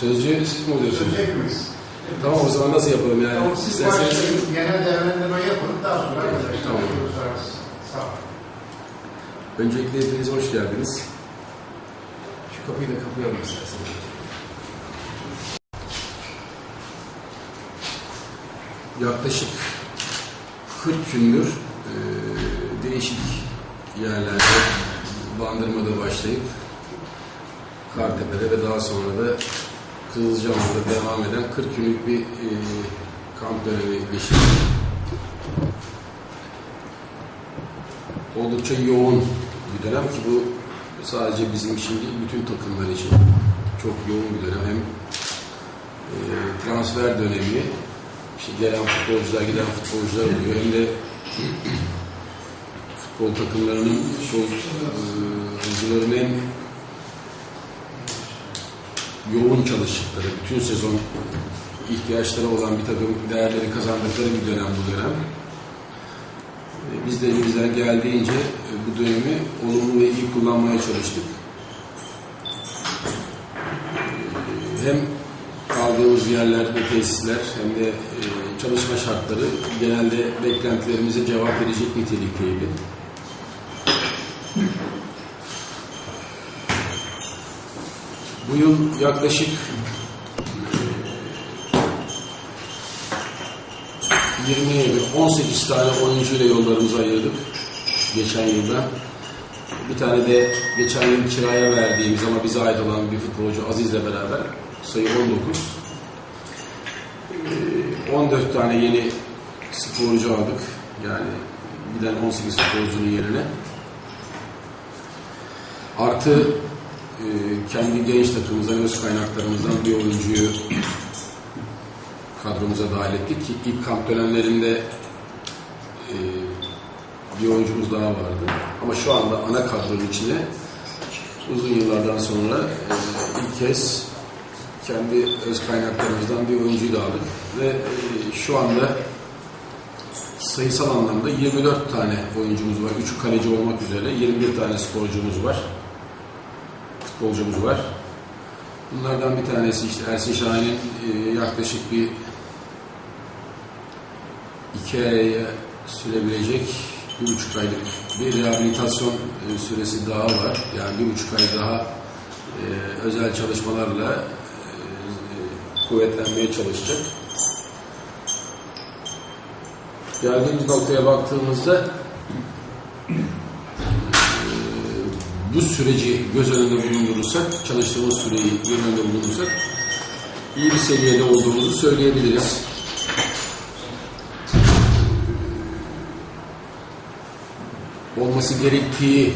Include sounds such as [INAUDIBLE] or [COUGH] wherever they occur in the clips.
Sözcü siz mi oluyorsunuz? Söyleyecek miyiz? Tamam o zaman nasıl yapalım yani? Tamam, siz İsterseniz genel değerlendirme yapın, daha sonra arkadaşlar Tamam. Sağ olun. öncelikle hepiniz hoş geldiniz. Şu kapıyı da kapayalım isterseniz. Yaklaşık 40 gündür e, değişik yerlerde Bandırma'da başlayıp Kartepe'de ve daha sonra da Kızılcahamam'da devam eden 40 günlük bir e, kamp dönemi geçirdik. Oldukça yoğun bir dönem ki bu sadece bizim için değil, bütün takımlar için çok yoğun bir dönem. Hem e, transfer dönemi, işte gelen futbolcular, giden futbolcular oluyor. Hem de [CLEARS THROAT] futbol takımlarının futbolcuların en yoğun çalıştıkları, bütün sezon ihtiyaçları olan bir takım değerleri kazandıkları bir dönem bu dönem. E, Biz de elimizden geldiğince e, bu dönemi olumlu ve iyi kullanmaya çalıştık. E, Hem kaldığımız yerler ve tesisler hem de çalışma şartları genelde beklentilerimize cevap verecek nitelikteydi. Bu yıl yaklaşık 27, 18 tane oyuncuyla yollarımızı ayırdık geçen yılda. Bir tane de geçen yıl kiraya verdiğimiz ama bize ait olan bir futbolcu Aziz'le beraber sayı 19. Ee, 14 tane yeni sporcu aldık. Yani giden 18 futbolcunun yerine. Artı e, kendi genç takımımızdan, öz kaynaklarımızdan bir oyuncuyu kadromuza dahil ettik ki ilk kamp dönemlerinde e, bir oyuncumuz daha vardı. Ama şu anda ana kadronun içine uzun yıllardan sonra e, ilk kez kendi öz kaynaklarımızdan bir oyuncuyu da aldık. Ve e, şu anda sayısal anlamda 24 tane oyuncumuz var. 3 kaleci olmak üzere 21 tane sporcumuz var. Futbolcumuz var. Bunlardan bir tanesi işte Ersin Şahin'in e, yaklaşık bir iki aya sürebilecek bir buçuk aylık bir rehabilitasyon e, süresi daha var. Yani bir buçuk ay daha e, özel çalışmalarla kuvvetlenmeye çalışacak. Geldiğimiz noktaya baktığımızda e, bu süreci göz önünde bulundurursak, çalıştığımız süreyi göz önünde bulundurursak iyi bir seviyede olduğumuzu söyleyebiliriz. olması gerektiği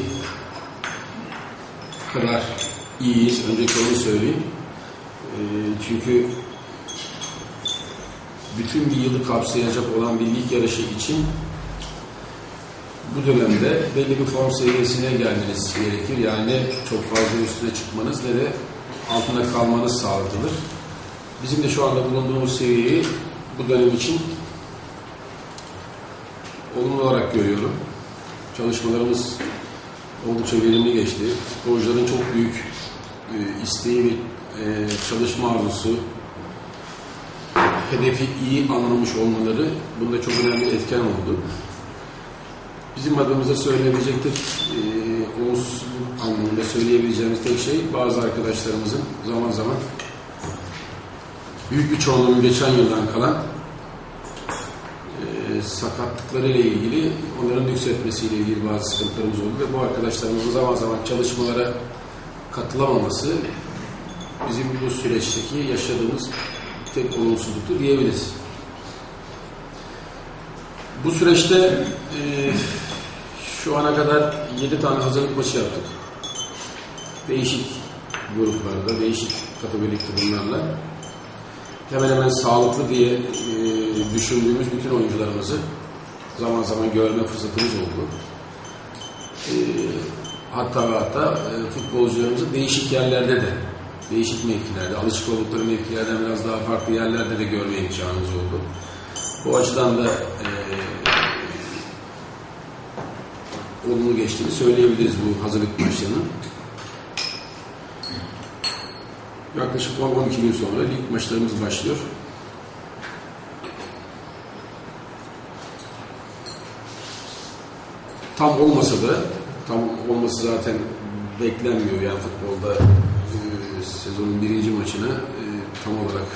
kadar iyiyiz. Öncelikle onu söyleyeyim. Ee, çünkü bütün bir yılı kapsayacak olan bir lig yarışı için bu dönemde belli bir form seviyesine gelmeniz gerekir. Yani çok fazla üstüne çıkmanız ne de altına kalmanız sağlanır. Bizim de şu anda bulunduğumuz seviyeyi bu dönem için olumlu olarak görüyorum. Çalışmalarımız oldukça verimli geçti. Futbolcuların çok büyük e, isteği ve e, çalışma arzusu, hedefi iyi anlamış olmaları bunda çok önemli etken oldu. Bizim adımıza söyleyebilecek tek e, olumsuz anlamında söyleyebileceğimiz tek şey bazı arkadaşlarımızın zaman zaman büyük bir çoğunluğun geçen yıldan kalan e, sakatlıklarıyla ilgili onların yükseltmesiyle ilgili bazı sıkıntılarımız oldu ve bu arkadaşlarımızın zaman zaman çalışmalara katılamaması bizim bu süreçteki yaşadığımız tek olumsuzluktu diyebiliriz. Bu süreçte e, şu ana kadar 7 tane hazırlık maçı yaptık. Değişik gruplarda, değişik kategorikti bunlarla hemen hemen sağlıklı diye e, düşündüğümüz bütün oyuncularımızı zaman zaman görme fırsatımız oldu. E, hatta ve hatta e, futbolcularımızı değişik yerlerde de, değişik mevkilerde, alışık oldukları mevkilerden biraz daha farklı yerlerde de görme imkanımız oldu. Bu açıdan da olumlu geçtiğini söyleyebiliriz bu hazırlık maçlarının. Yaklaşık 10-12 gün sonra lig maçlarımız başlıyor. Tam olmasa da, tam olması zaten beklenmiyor yani futbolda e, sezonun birinci maçına e, tam olarak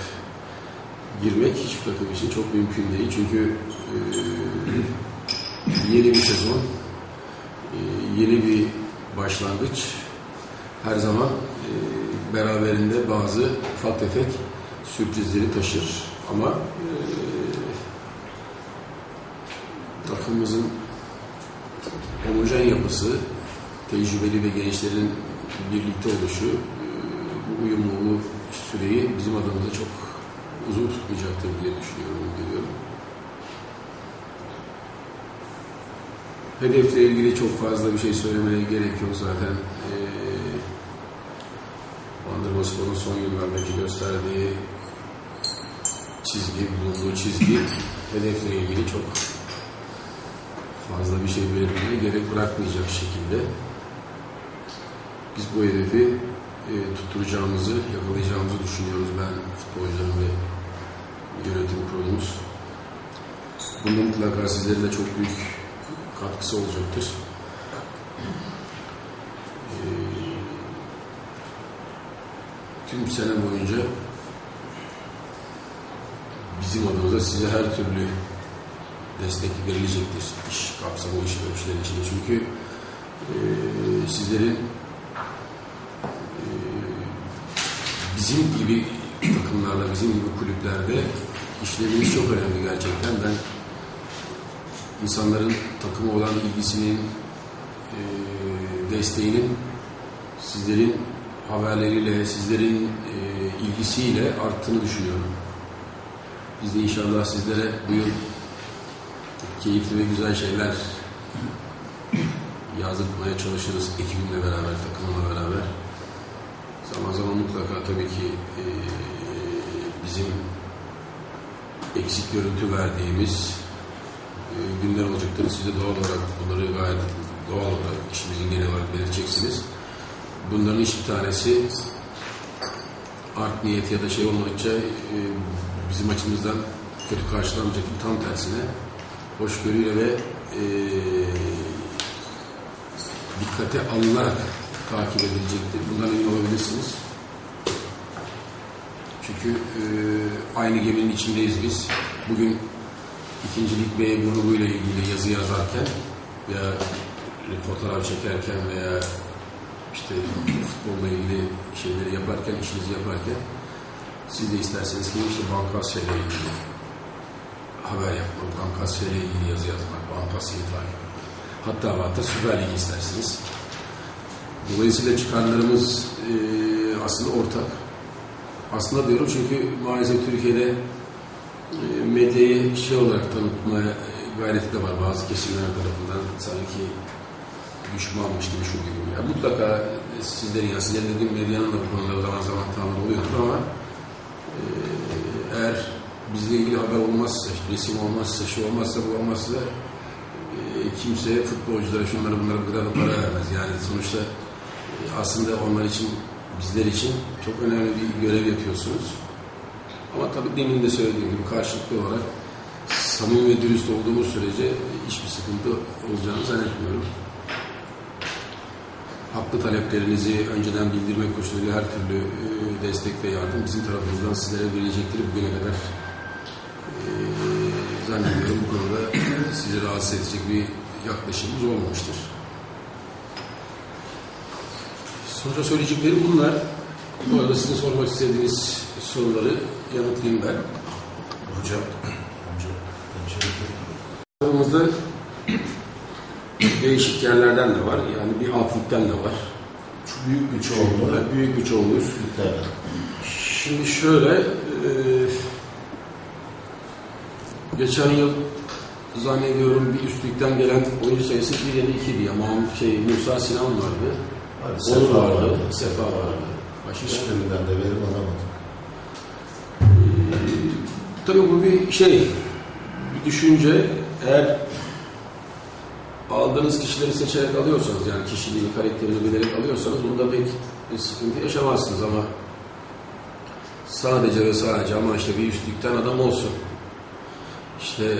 girmek hiçbir takım için çok mümkün değil. Çünkü e, yeni bir sezon, yeni bir başlangıç her zaman e, beraberinde bazı ufak tefek sürprizleri taşır. Ama e, takımımızın homojen yapısı, tecrübeli ve gençlerin birlikte oluşu, e, bu uyumluluğu süreyi bizim adımıza çok uzun tutmayacaktır diye düşünüyorum, görüyorum. Hedefle ilgili çok fazla bir şey söylemeye gerek yok zaten. Spor'un son yıllardaki gösterdiği çizgi, bulunduğu çizgi [LAUGHS] hedefle ilgili çok fazla bir şey belirtmeye gerek bırakmayacak şekilde biz bu hedefi e, tutturacağımızı, yakalayacağımızı düşünüyoruz ben, futbolcularım ve yönetim kurulumuz. Bunda mutlaka sizlerin de çok büyük katkısı olacaktır. Ee, tüm sene boyunca bizim adımıza size her türlü destek verilecektir iş kapsamı iş görüşleri için. Çünkü e, sizlerin e, bizim gibi takımlarla, bizim gibi kulüplerde işleriniz çok önemli gerçekten. Ben insanların takıma olan ilgisinin, e, desteğinin sizlerin haberleriyle, sizlerin e, ilgisiyle arttığını düşünüyorum. Biz de inşallah sizlere bu yıl keyifli ve güzel şeyler yazdırmaya çalışırız ekibimle beraber, takımımla beraber. Zaman zaman mutlaka tabii ki e, bizim eksik görüntü verdiğimiz günler olacaktır. Siz de doğal olarak bunları gayet doğal olarak işimizin genel olarak belirteceksiniz. Bunların hiçbir tanesi art niyet ya da şey olmadıkça e, bizim açımızdan kötü karşılanmayacak tam tersine hoşgörüyle ve e, dikkate alınarak takip edilecektir. Bundan emin olabilirsiniz. Çünkü e, aynı geminin içindeyiz biz. Bugün ikincilik B grubuyla ilgili yazı yazarken veya fotoğraf çekerken veya işte futbolla ilgili şeyleri yaparken, işinizi yaparken siz de isterseniz ki işte Bankasya ile ilgili haber yapmak, Bankasya ile ilgili yazı yazmak, Bankasya'yı takip. Hatta hatta Süper Lig isterseniz. Dolayısıyla çıkarlarımız e, aslında ortak. Aslında diyorum çünkü maalesef Türkiye'de medyayı şey olarak tanıtmaya e, gayreti de var bazı kesimler tarafından sanki düşmanmış gibi şu gibi. Yani mutlaka sizlerin ya sizlerin dediğim medyanın da bu konuda zaman zaman tanrı oluyordur ama e, eğer bizle ilgili haber olmazsa, resim olmazsa, şey olmazsa, bu olmazsa e, kimse futbolculara şunlara bunlara bu kadar da para vermez. Yani sonuçta e, aslında onlar için, bizler için çok önemli bir görev yapıyorsunuz. Ama tabii demin de söylediğim gibi karşılıklı olarak samimi ve dürüst olduğumuz sürece hiçbir sıkıntı olacağını zannetmiyorum. Haklı taleplerinizi önceden bildirmek koşuluyla her türlü e, destek ve yardım bizim tarafımızdan sizlere verilecektir bugüne kadar. E, zannediyorum bu konuda sizi rahatsız edecek bir yaklaşımımız olmamıştır. Sonuçta söyleyeceklerim bunlar. Bu arada sizin sormak istediğiniz soruları yanıtlayayım ben. Hocam, hocam, Aramızda değişik yerlerden de var. Yani bir alt ligden de var. Şu büyük bir çoğunluğu büyük bir çoğunluğu Türklerden. Şimdi şöyle, e, geçen yıl zannediyorum bir üstlükten gelen oyuncu sayısı 1 ya da 2 diye. Mahmut şey, Musa Sinan vardı. Abi, Onur Sefa vardı. vardı. Sefa vardı. Başka? Hiçbirinden de verim alamadım. Tabii bu bir şey, bir düşünce. Eğer aldığınız kişileri seçerek alıyorsanız, yani kişiliğini, karakterini bilerek alıyorsanız bunda pek bir sıkıntı yaşamazsınız ama sadece ve sadece ama işte bir üstlükten adam olsun. İşte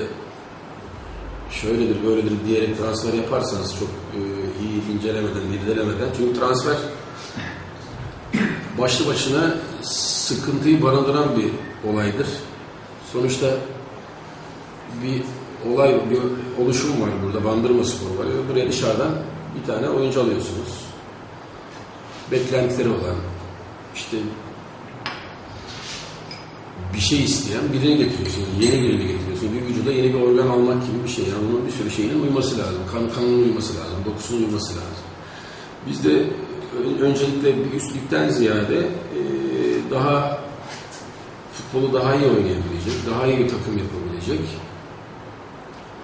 şöyledir böyledir diyerek transfer yaparsanız çok e, iyi incelemeden, irdelemeden çünkü transfer başlı başına sıkıntıyı barındıran bir olaydır. Sonuçta bir olay, bir oluşum var burada, bandırma spor var. Buraya dışarıdan bir tane oyuncu alıyorsunuz. Beklentileri olan, işte bir şey isteyen birini getiriyorsunuz. Yeni birini getiriyorsunuz. Bir vücuda yeni bir organ almak gibi bir şey. Yani bunun bir sürü şeyinin uyması lazım. Kan, kanının uyması lazım. Dokusunun uyması lazım. Biz de ö- öncelikle üstlükten ziyade e, daha futbolu daha iyi oynayabilecek, daha iyi bir takım yapabilecek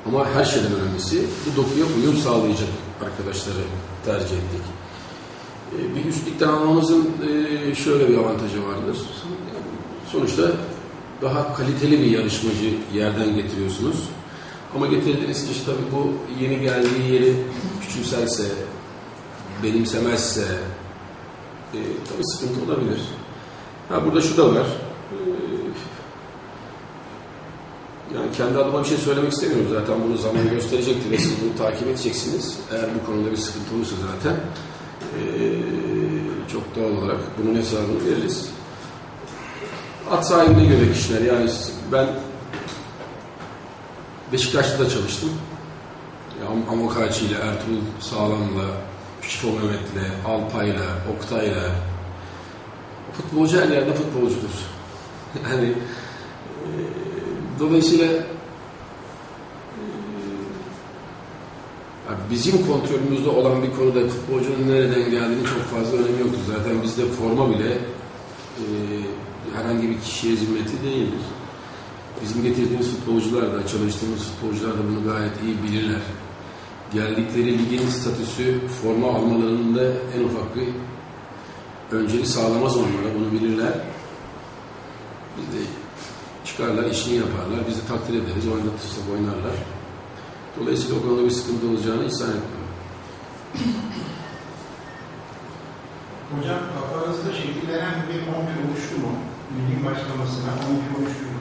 ama her şeyden önemlisi bu dokuya uyum sağlayacak arkadaşları tercih ettik. E, Bir üstlükten almamızın e, şöyle bir avantajı vardır. Sonuçta daha kaliteli bir yarışmacı yerden getiriyorsunuz. Ama getirdiğiniz kişi tabii bu yeni geldiği yeri küçümserse, benimsemezse e, tabii sıkıntı olabilir. Ha burada şu da var. Kendi adıma bir şey söylemek istemiyorum zaten bunu zaman gösterecektir ve siz bunu takip edeceksiniz. Eğer bu konuda bir sıkıntı olursa zaten e, çok doğal olarak bunun hesabını veririz. At sahibine göre kişiler yani ben Beşiktaş'ta da çalıştım. Am- Amokachi ile, Ertuğrul Sağlam'la, Şifo Mehmet'le, Alpay'la, Oktay'la futbolcu her yerde futbolcudur. [LAUGHS] Yani e, dolayısıyla e, bizim kontrolümüzde olan bir konuda futbolcunun nereden geldiğini çok fazla önemi yoktur. Zaten bizde forma bile e, herhangi bir kişiye zimmeti değildir. Bizim getirdiğimiz futbolcular da, çalıştığımız futbolcular da bunu gayet iyi bilirler. Geldikleri ligin statüsü forma almalarında en ufak bir önceliği sağlamaz onlara, bunu bilirler. Biz de çıkarlar, işini yaparlar, biz de takdir ederiz, oynatırsak oynarlar. Dolayısıyla o konuda bir sıkıntı olacağını hiç zannetmiyorum. Hocam kafanızda şekillenen bir 11 oluştu mu? Ligin başlamasına 11 oluştu mu?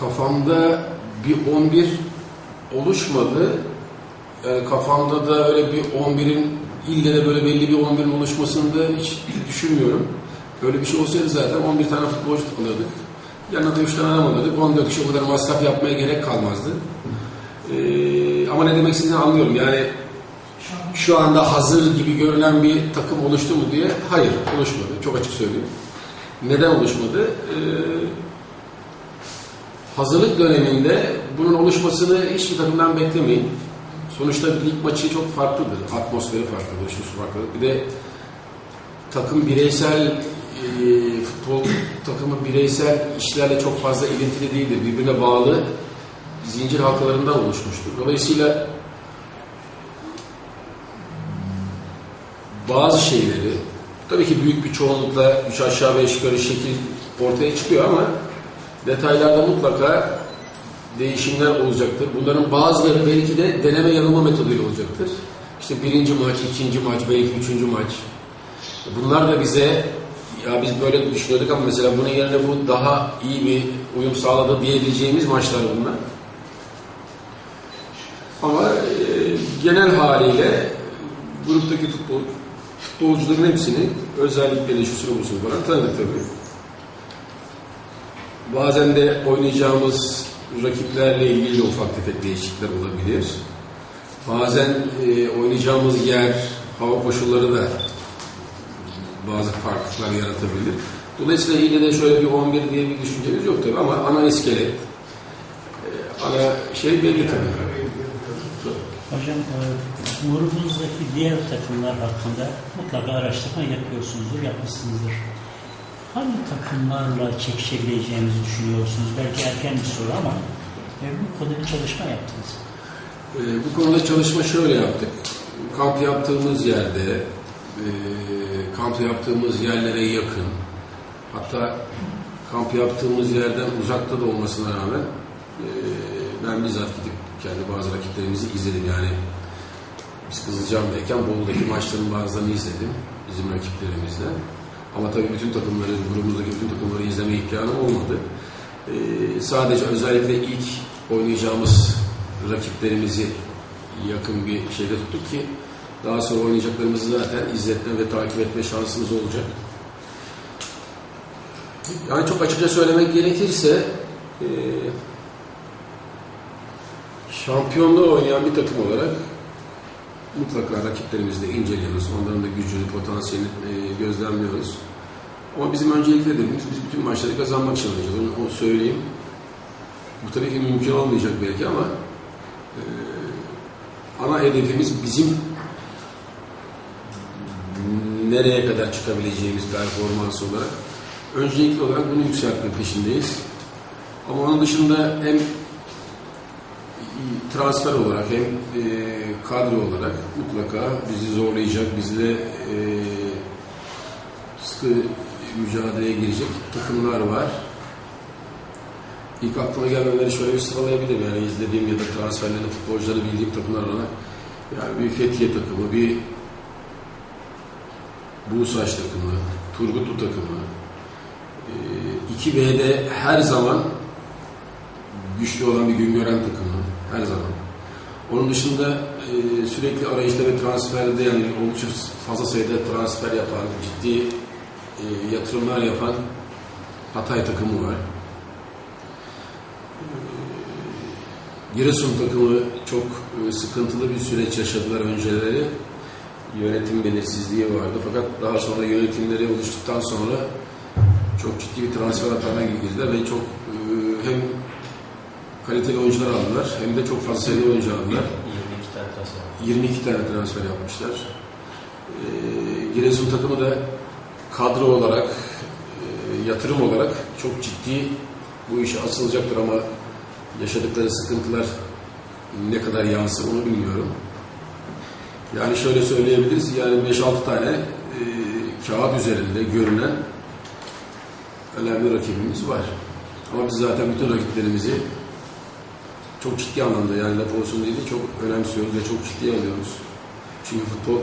Kafamda bir 11 oluşmadı. Yani kafamda da öyle bir 11'in ille de böyle belli bir 11'in oluşmasını da hiç düşünmüyorum. Böyle bir şey olsaydı zaten 11 tane futbolcu alırdık. Yanına da 3 tane adam alırdık. 14 kişi o kadar masraf yapmaya gerek kalmazdı. Ee, ama ne demek istediğini anlıyorum. Yani şu anda hazır gibi görünen bir takım oluştu mu diye hayır oluşmadı. Çok açık söyleyeyim. Neden oluşmadı? Ee, hazırlık döneminde bunun oluşmasını hiçbir takımdan beklemeyin. Sonuçta lig maçı çok farklıdır. Atmosferi farklıdır, şu farklıdır. Bir de takım bireysel futbol takımı bireysel işlerle çok fazla ilintili değildir. Birbirine bağlı zincir halkalarından oluşmuştur. Dolayısıyla bazı şeyleri tabii ki büyük bir çoğunlukla üç aşağı beş yukarı şekil ortaya çıkıyor ama detaylarda mutlaka değişimler olacaktır. Bunların bazıları belki de deneme yanılma metoduyla olacaktır. İşte birinci maç, ikinci maç, belki üçüncü maç. Bunlar da bize ya biz böyle düşünüyorduk ama mesela bunun yerine bu daha iyi bir uyum sağladı diyebileceğimiz maçlar bunlar. Ama e, genel haliyle gruptaki futbol, futbolcuların hepsini özellikle de şu sıra bulsun falan tanıdık tabii. Bazen de oynayacağımız rakiplerle ilgili ufak tefek değişiklikler olabilir. Bazen e, oynayacağımız yer, hava koşulları da bazı farklılıklar yaratabilir. Dolayısıyla yine de şöyle bir 11 diye bir düşüncemiz yok tabii ama ana iskelet, e, ana şey belli tabii. Hocam, e, grubunuzdaki diğer takımlar hakkında mutlaka araştırma yapıyorsunuzdur, yapmışsınızdır. Hangi takımlarla çekişebileceğinizi düşünüyorsunuz? Belki erken bir soru ama e, bu konuda bir çalışma yaptınız. Bu konuda çalışma şöyle yaptık. Kamp yaptığımız yerde, e, kamp yaptığımız yerlere yakın, hatta kamp yaptığımız yerden uzakta da olmasına rağmen e, ben bizzat gidip kendi bazı rakiplerimizi izledim. Yani biz Kızılcahamam'dayken Bolu'daki maçların bazılarını izledim bizim rakiplerimizle. Ama tabii bütün takımları, grubumuzdaki bütün takımları izleme imkanım olmadı. Ee, sadece özellikle ilk oynayacağımız rakiplerimizi yakın bir şeyde tuttuk ki daha sonra oynayacaklarımızı zaten izletme ve takip etme şansımız olacak. Yani çok açıkça söylemek gerekirse e, şampiyonluğu oynayan bir takım olarak mutlaka rakiplerimizi de inceliyoruz. Onların da gücünü, potansiyelini e, gözlemliyoruz. Ama bizim öncelikle dediğimiz biz bütün maçları kazanmak için oynayacağız. Onu, onu söyleyeyim. Bu tabii ki mümkün olmayacak belki ama e, ana hedefimiz bizim nereye kadar çıkabileceğimiz performans olarak öncelikli olarak bunu yükseltme peşindeyiz. Ama onun dışında hem transfer olarak hem e, kadro olarak mutlaka bizi zorlayacak, bizle e, sıkı mücadeleye girecek takımlar var. İlk aklıma gelmeleri şöyle bir sıralayabilirim. Yani izlediğim ya da transferlerini, futbolcuları bildiğim takımlar olarak. Yani bir Fethiye takımı, bir Buğsaç takımı, Turgutlu takımı. E, 2B'de her zaman güçlü olan bir Güngören takımı. Her zaman. Onun dışında e, sürekli arayışta ve transferde yani oldukça fazla sayıda transfer yapan, ciddi e, yatırımlar yapan Hatay takımı var. E, Giresun takımı çok e, sıkıntılı bir süreç yaşadılar önceleri. Yönetim belirsizliği vardı. Fakat daha sonra yönetimleri oluştuktan sonra çok ciddi bir transfer hatana girdiler ve çok e, hem kaliteli oyuncular aldılar hem de çok fazla sayıda oyuncu aldılar. 22 tane transfer. 22 tane transfer yapmışlar. Ee, Giresun takımı da kadro olarak, e, yatırım olarak çok ciddi bu işe asılacaktır ama yaşadıkları sıkıntılar ne kadar yansır onu bilmiyorum. Yani şöyle söyleyebiliriz, yani 5-6 tane e, kağıt üzerinde görünen önemli rakibimiz var. Ama biz zaten bütün rakiplerimizi çok ciddi anlamda yani laf olsun diye de çok önemsiyoruz ve çok ciddiye alıyoruz. Çünkü futbol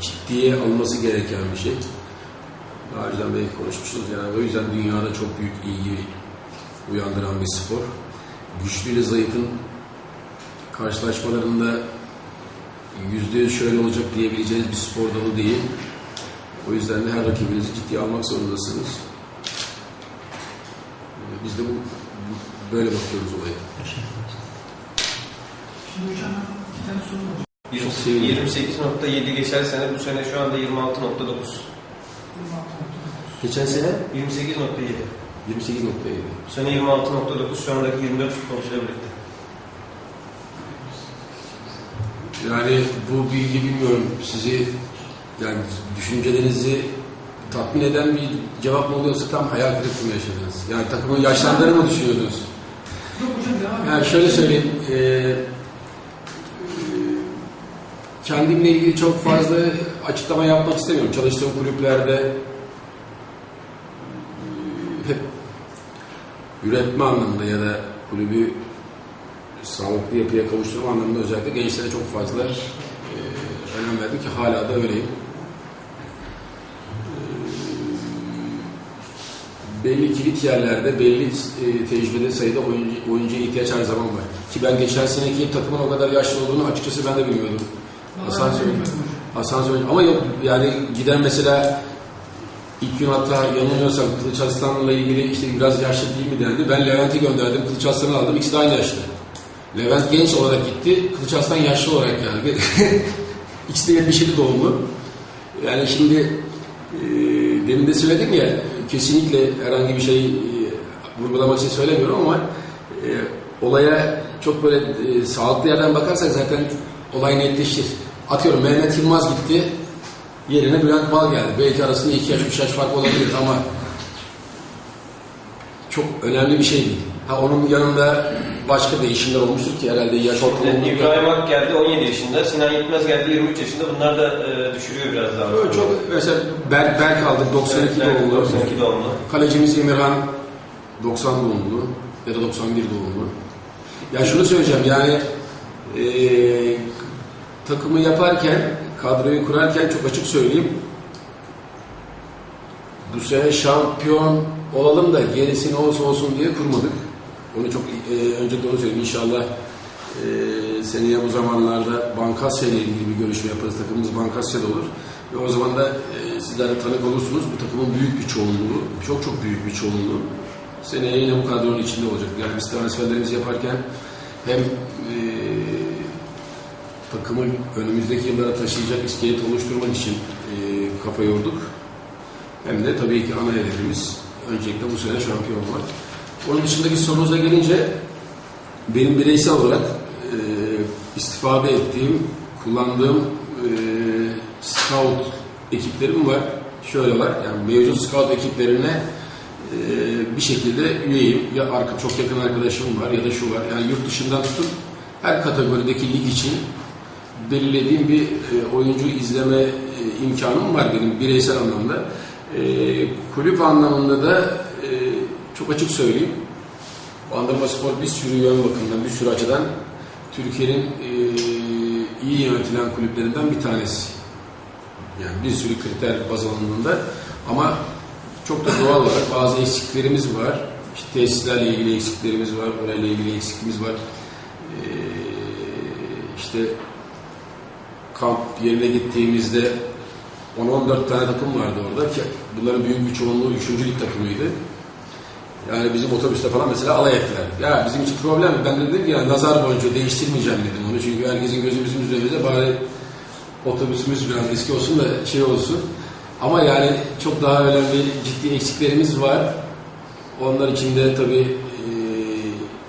ciddiye alınması gereken bir şey. Daha önceden belki konuşmuşuz yani o yüzden dünyada çok büyük ilgi uyandıran bir spor. Güçlü ile zayıfın karşılaşmalarında yüzde yüz şöyle olacak diyebileceğiniz bir spor dalı değil. O yüzden de her rakibinizi ciddiye almak zorundasınız. Ee, Biz de bu, böyle bakıyoruz olaya. Şimdi hocam bir tane sorum var. Çok sevindim. 28.7 geçen sene bu sene şu anda 26.9. Geçen sene 28.7. 28.7. Bu sene 26.9 şu andaki 24 futbolcuyla birlikte. Yani bu bilgi bilmiyorum sizi yani düşüncelerinizi tatmin eden bir cevap mı oluyorsa tam hayal kırıklığı yaşadınız? Yani takımın yaşlandığını mı düşünüyordunuz? Yok hocam edin. Yani şöyle söyleyeyim, e, e, kendimle ilgili çok fazla açıklama yapmak istemiyorum. Çalıştığım kulüplerde e, hep üretme anlamında ya da kulübü sağlıklı yapıya kavuşturma anlamında özellikle gençlere çok fazla e, önem verdim ki hala da öyleyim. E, belli kilit yerlerde belli e, tecrübeli sayıda oyuncu, oyuncuya ihtiyaç her zaman var. Ki ben geçen seneki takımın o kadar yaşlı olduğunu açıkçası ben de bilmiyordum. Hasan söyledi. Hasan söyledi. Ama yok yani giden mesela ilk gün hatta yanılmıyorsam Kılıç Arslan'la ilgili işte biraz yaşlı değil mi dendi. Ben Levent'i gönderdim. Kılıç Arslan'ı aldım. İkisi de aynı yaşta. Levent genç olarak gitti. Kılıç Arslan yaşlı olarak geldi. [LAUGHS] İkisi de 77 doğumlu. Yani şimdi e, demin de söyledim ya kesinlikle herhangi bir şey e, vurgulamak için söylemiyorum ama e, olaya çok böyle e, sağlıklı yerden bakarsak zaten olay netleşir. Atıyorum Mehmet Yılmaz gitti yerine Bülent Bal geldi. Belki arasında iki yaş, üç yaş fark olabilir ama çok önemli bir şey değil. Ha onun yanında başka değişimler olmuştur ki herhalde yaş Şimdi İbrahim Ak geldi 17 yaşında, Sinan Yitmez geldi 23 yaşında. Bunlar da e, düşürüyor biraz daha. Böyle çok mesela Berk, Berk aldık 92 Evet, doğumlu. 92 doğumlu. Kalecimiz Emirhan 90 doğumlu ya da 91 doğumlu. Ya şunu söyleyeceğim yani eee, takımı yaparken, kadroyu kurarken çok açık söyleyeyim bu sene şampiyon olalım da gerisi ne olsa olsun diye kurmadık. Onu çok e, önce de onu söyleyeyim. İnşallah e, seneye bu zamanlarda Bankasya ile ilgili bir görüşme yaparız. Takımımız Bankasya'da olur. Ve o zaman da e, sizler de tanık olursunuz. Bu takımın büyük bir çoğunluğu, çok çok büyük bir çoğunluğu seneye yine bu kadronun içinde olacak. Yani biz transferlerimizi yaparken hem e, takımı önümüzdeki yıllara taşıyacak iskelet oluşturmak için e, kafa yorduk. Hem de tabii ki ana hedefimiz öncelikle bu sene şampiyon olmak. Onun dışındaki sorunuza gelince benim bireysel olarak e, istifade ettiğim, kullandığım e, scout ekiplerim var. Şöyle var, yani mevcut scout ekiplerine e, bir şekilde üyeyim. Ya arka, çok yakın arkadaşım var ya da şu var. Yani yurt dışından tutun her kategorideki lig için belirlediğim bir e, oyuncu izleme e, imkanım var benim bireysel anlamda. E, kulüp anlamında da çok açık söyleyeyim. Bandırma Spor bir sürü yön bakımından, bir sürü açıdan Türkiye'nin e, iyi yönetilen kulüplerinden bir tanesi. Yani bir sürü kriter baz alındığında ama çok da doğal olarak bazı eksiklerimiz var. İşte tesislerle ilgili eksiklerimiz var, orayla ilgili eksikliğimiz var. Ee, işte kamp yerine gittiğimizde 10-14 tane takım vardı orada ki bunların büyük bir çoğunluğu 3. lig takımıydı. Yani bizim otobüste falan mesela alay ettiler. Ya bizim için problem yok. Ben de dedim ki ya nazar boncuğu değiştirmeyeceğim dedim onu. Çünkü herkesin gözü bizim bari otobüsümüz biraz eski olsun da şey olsun. Ama yani çok daha önemli ciddi eksiklerimiz var. Onlar için de tabii e,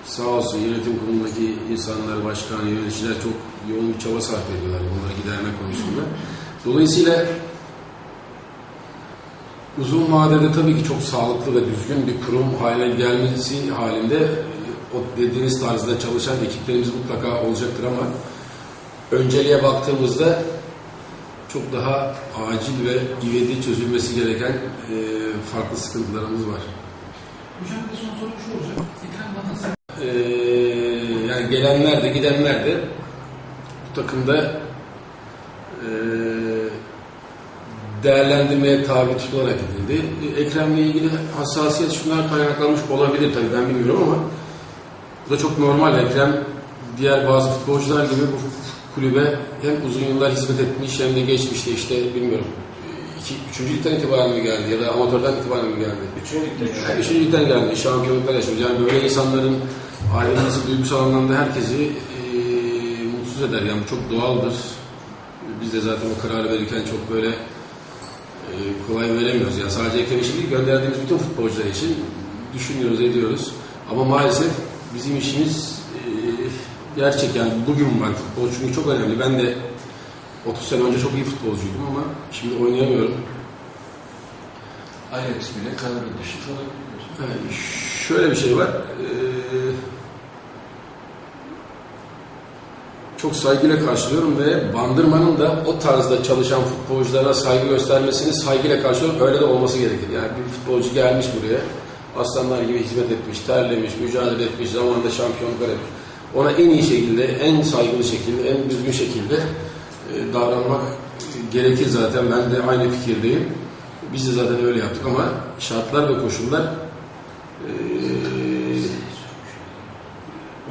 sağ olsun yönetim kurulundaki insanlar, başkan, yöneticiler çok yoğun bir çaba sarf ediyorlar bunları giderme konusunda. Dolayısıyla uzun vadede tabii ki çok sağlıklı ve düzgün bir kurum haline gelmesi halinde o dediğiniz tarzda çalışan ekiplerimiz mutlaka olacaktır ama önceliğe baktığımızda çok daha acil ve ivedi çözülmesi gereken e, farklı sıkıntılarımız var. Hocam bir son sorum şu olacak. Ekrem bana E, yani gelenler de gidenler de bu takımda e, değerlendirmeye tabi tutularak edildi. E, Ekrem'le ilgili hassasiyet şunlar kaynaklanmış olabilir tabii ben bilmiyorum ama bu da çok normal. Ekrem diğer bazı futbolcular gibi bu kulübe hem uzun yıllar hizmet etmiş hem de geçmişte işte bilmiyorum iki, üçüncü ligden itibaren mi geldi ya da amatörden itibaren mi geldi? Üçüncü ligde. Yani üçüncü ligden geldi, şampiyonluklar yaşamış. Yani böyle insanların ayrılması duygusal anlamda herkesi e, mutsuz eder. Yani çok doğaldır. Biz de zaten o kararı verirken çok böyle kolay veremiyoruz. Yani sadece Ekrem için değil, gönderdiğimiz bütün futbolcular için düşünüyoruz, ediyoruz. Ama maalesef bizim işimiz e, gerçek yani bugün var futbol çünkü çok önemli. Ben de 30 sene önce çok iyi futbolcuydum ama şimdi oynayamıyorum. Ajax bile kadro dışı kalabiliyor. Yani şöyle bir şey var. Ee, çok saygıyla karşılıyorum ve Bandırma'nın da o tarzda çalışan futbolculara saygı göstermesini saygıyla karşılıyorum. Öyle de olması gerekir. Yani bir futbolcu gelmiş buraya, aslanlar gibi hizmet etmiş, terlemiş, mücadele etmiş, zamanında şampiyonluklar etmiş. Ona en iyi şekilde, en saygılı şekilde, en düzgün şekilde e, davranmak gerekir zaten. Ben de aynı fikirdeyim. Biz de zaten öyle yaptık ama şartlar ve koşullar e,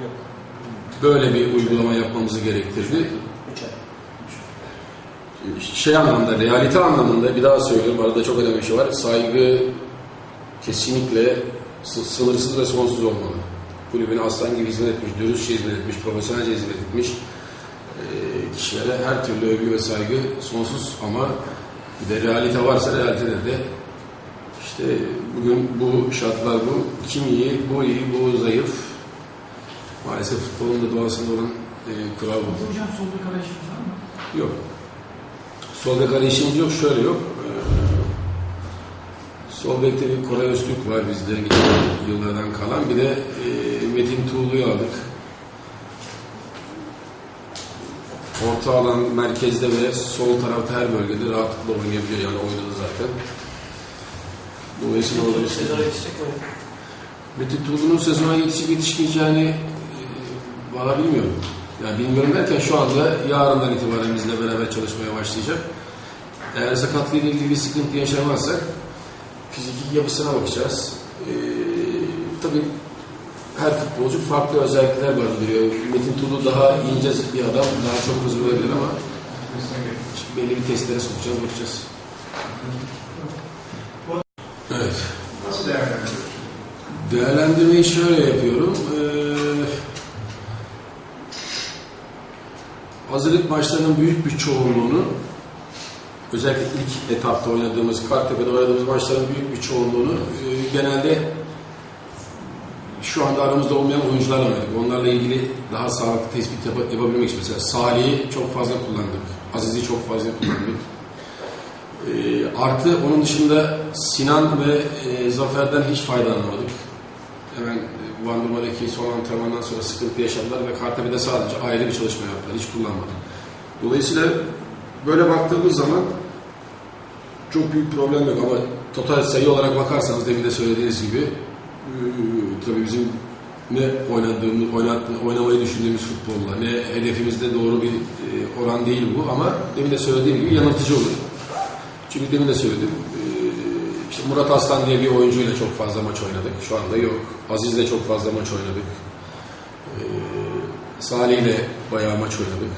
Yok. Böyle bir uygulama yapmamızı gerektirdi. Şey anlamda, realite anlamında bir daha söylüyorum, arada çok önemli bir şey var. Saygı kesinlikle sı- sınırsız ve sonsuz olmalı. Kulübüne aslan gibi hizmet etmiş, dürüstçe hizmet etmiş, profesyonelce hizmet etmiş kişilere her türlü övgü ve saygı sonsuz ama bir de realite varsa realitede de işte bugün bu şartlar bu. Kim iyi, bu iyi, bu zayıf. Maalesef futbolun da doğasında olan e, kural bu. Hocam sol bek arayışımız var mı? Yok. Sol bek arayışımız yok, şöyle yok. Ee, sol bekte bir Koray Öztürk var bizde yıllardan kalan. Bir de e, Metin Tuğlu'yu aldık. Orta alan merkezde ve sol tarafta her bölgede rahatlıkla oynayabiliyor. Yani oynadı zaten. Bu vesile olabilir. Sezara yetişecek mi? Metin Tuğlu'nun sezona yetişip yetişmeyeceğini valla bilmiyorum. Yani bilmiyorum derken şu anda yarından itibaren bizle beraber çalışmaya başlayacak. Eğer sakatlığıyla ilgili bir sıkıntı yaşamazsak fiziki yapısına bakacağız. Ee, tabii her futbolcu farklı özellikler barındırıyor. Metin Tulu daha ince bir adam, daha çok hızlı olabilir ama belli bir testlere sokacağız, bakacağız. Evet. Nasıl değerlendiriyorsunuz? Değerlendirmeyi şöyle yapıyorum. Ee, hazırlık maçlarının büyük bir çoğunluğunu özellikle ilk etapta oynadığımız, Kartepe'de oynadığımız maçların büyük bir çoğunluğunu e, genelde şu anda aramızda olmayan oyuncularla oynadık. Onlarla ilgili daha sağlıklı tespit yap- yapabilmek için mesela Salih'i çok fazla kullandık. Aziz'i çok fazla kullandık. Ee, artı onun dışında Sinan ve e, Zafer'den hiç faydalanamadık. Hemen Bandırma'daki son antrenmandan sonra sıkıntı yaşadılar ve Kartepe'de sadece ayrı bir çalışma yaptılar. Hiç kullanmadık. Dolayısıyla böyle baktığımız zaman çok büyük problem yok ama total sayı olarak bakarsanız demin de söylediğiniz gibi e, tabii bizim ne oynadığımız, oynat, oynamayı düşündüğümüz futbolla ne hedefimizde doğru bir e, oran değil bu ama demin de söylediğim gibi yanıltıcı olur. Çünkü demin de söyledim. Murat Aslan diye bir oyuncuyla çok fazla maç oynadık. Şu anda yok. Aziz'le çok fazla maç oynadık. E, Salih'le bayağı maç oynadık.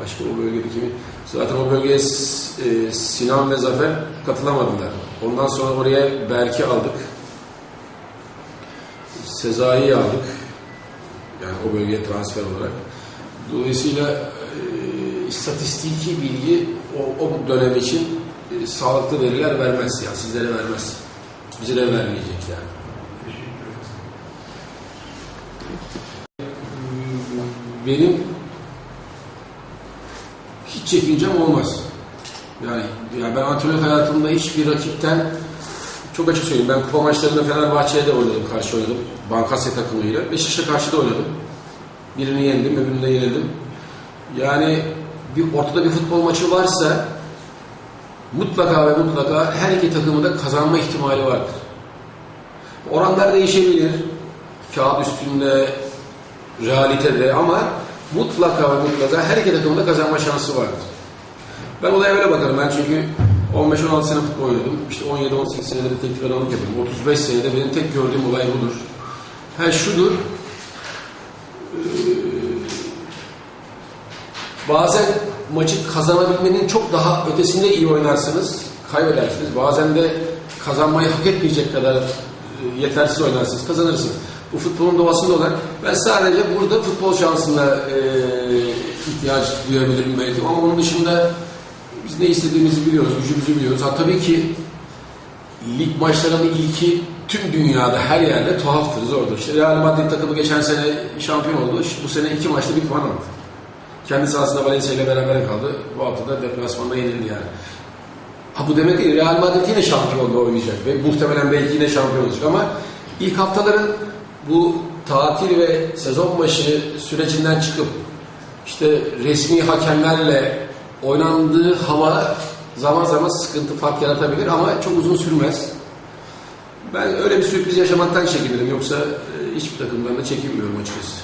Başka o bölgede kimi? Zaten o bölgeye e, Sinan ve Zafer katılamadılar. Ondan sonra oraya Berk'i aldık. Sezai'yi aldık. Yani o bölgeye transfer olarak. Dolayısıyla e, istatistiki bilgi o, o dönem için e, sağlıklı veriler vermez. Yani sizlere vermez. Bize de vermeyecek yani. Benim hiç çekincem olmaz. Yani, yani ben antrenör hayatımda hiçbir rakipten çok açık söyleyeyim. Ben kupa maçlarında Fenerbahçe'ye de oynadım, karşı oynadım. Bankasya takımıyla. Beşiktaş'a karşı da oynadım. Birini yendim, öbürünü de yenildim. Yani bir ortada bir futbol maçı varsa mutlaka ve mutlaka her iki takımı kazanma ihtimali vardır. Oranlar değişebilir. Kağıt üstünde, realitede ama mutlaka ve mutlaka her iki takımın kazanma şansı vardır. Ben olaya öyle bakarım. Ben çünkü 15-16 sene futbol oynadım. İşte 17-18 senede de teknik adamlık yapıyorum. 35 senede benim tek gördüğüm olay budur. Ha şudur. Ee, bazen maçı kazanabilmenin çok daha ötesinde iyi oynarsınız. Kaybedersiniz. Bazen de kazanmayı hak etmeyecek kadar e, yetersiz oynarsınız. Kazanırsınız. Bu futbolun doğasında olan. Ben sadece burada futbol şansına e, ihtiyaç duyabilirim belki. Ama onun dışında biz ne istediğimizi biliyoruz, gücümüzü biliyoruz. Ha, tabii ki lig maçlarının ilki tüm dünyada her yerde tuhaftır, zordur. İşte Real Madrid takımı geçen sene şampiyon oldu. Bu sene iki maçta bir puan aldı. Kendi sahasında Valencia ile beraber kaldı. Bu hafta da deplasmanda yenildi yani. Ha bu demek değil. Real Madrid yine şampiyonluğu oynayacak ve muhtemelen belki yine şampiyon olacak ama ilk haftaların bu tatil ve sezon başı sürecinden çıkıp işte resmi hakemlerle oynandığı hava zaman zaman sıkıntı fark yaratabilir ama çok uzun sürmez. Ben öyle bir sürpriz yaşamaktan çekinirim. Yoksa e, hiçbir takımdan da çekinmiyorum açıkçası.